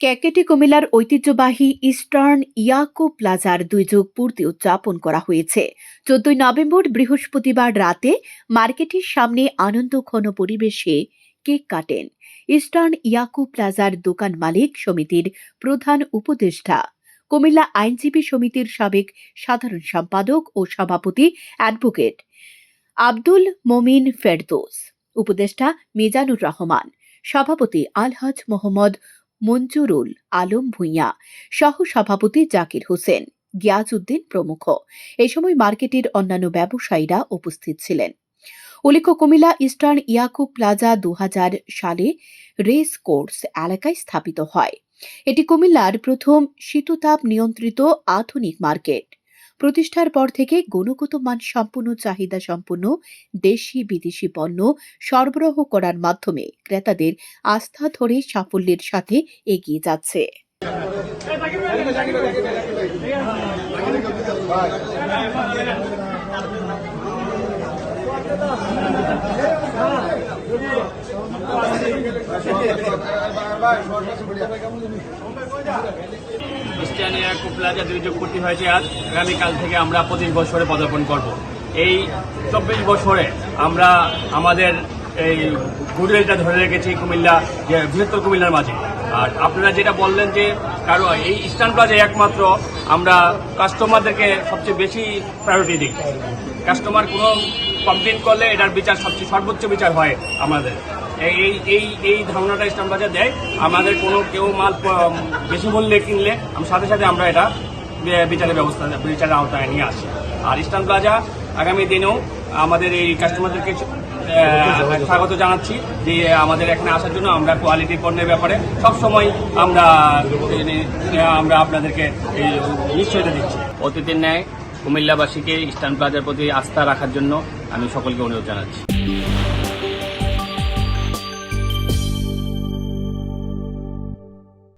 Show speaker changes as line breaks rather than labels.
ক্যাকেটে কুমিল্লার ঐতিহ্যবাহী ইস্টার্ন ইয়াকো প্লাজার দুই যুগ পূর্তি উদযাপন করা হয়েছে। চোদ্দই নভেম্বর বৃহস্পতিবার রাতে মার্কেটের সামনে আনন্দঘন পরিবেশে কেক কাটেন। ইস্টার্ন ইয়াকো প্লাজার দোকান মালিক সমিতির প্রধান উপদেষ্টা। কুমিল্লা আইনজীবী সমিতির সাবেক সাধারণ সম্পাদক ও সভাপতি অ্যাডভোকেট আব্দুল মমিন ফেরদোস। উপদেষ্টা মিজানুর রহমান। সভাপতি আলহাজ মোহাম্মদ মঞ্জুরুল আলম ভূঁইয়া, সহ সভাপতি জাকির হোসেন, গিয়াজউদ্দিন প্রমুখ। এ সময় মার্কেটের অন্যান্য ব্যবসায়ীরা উপস্থিত ছিলেন। উল্লেখ্য, কুমিল্লা ইস্টার্ন ইয়াকু প্লাজা দু হাজার সালে রেস কোর্স এলাকায় স্থাপিত হয়। এটি কুমিল্লার প্রথম শীততাপ নিয়ন্ত্রিত আধুনিক মার্কেট। প্রতিষ্ঠার পর থেকে গুণগত মান সম্পূর্ণ, চাহিদা সম্পন্ন দেশি, বিদেশি পণ্য সরবরাহ করার মাধ্যমে ক্রেতাদের আস্থা ধরে সাফল্যের সাথে এগিয়ে যাচ্ছে।
ক্রিস্টিয়ানিয়া কুপলাজা দুই যোগ পূর্তি হয়েছে আজ, আগামীকাল থেকে আমরা পঁচিশ বছরে পদার্পণ করব। এই চব্বিশ বছরে আমরা আমাদের এই গুডউইলটা ধরে রেখেছি কুমিল্লা, যে বৃহত্তর কুমিল্লার মাঝে। আর আপনারা যেটা বললেন যে কারও এই ইস্টার্ন প্লাজায় একমাত্র, আমরা কাস্টমারদেরকে সবচেয়ে বেশি প্রায়োরিটি দিই। কাস্টমার কোনো কমপ্লেন করলে এটার বিচার সবচেয়ে সর্বোচ্চ বিচার হয় আমাদের। এই এই এই ধারণাটা ইস্টার্ন বাজার দেয়। আমাদের কোনো কেউ মাল বেশি মূল্যে কিনলে সাথে সাথে আমরা এটা বিচারের ব্যবস্থা, বিচারের আওতায় নিয়ে আসি। আর ইস্টার্ন প্লাজা আগামী দিনেও আমাদের এই কাস্টমারদেরকে স্বাগত জানাচ্ছি যে আমাদের এখানে আসার জন্য আমরা কোয়ালিটি পণ্যের ব্যাপারে সবসময় আমরা আমরা আপনাদেরকে এই নিশ্চয়তা দিচ্ছি। অতীতের ন্যায় কুমিল্লাবাসীকে ইস্টার্ন প্লাজার প্রতি আস্থা রাখার জন্য আমি সকলকে অনুরোধ জানাচ্ছি।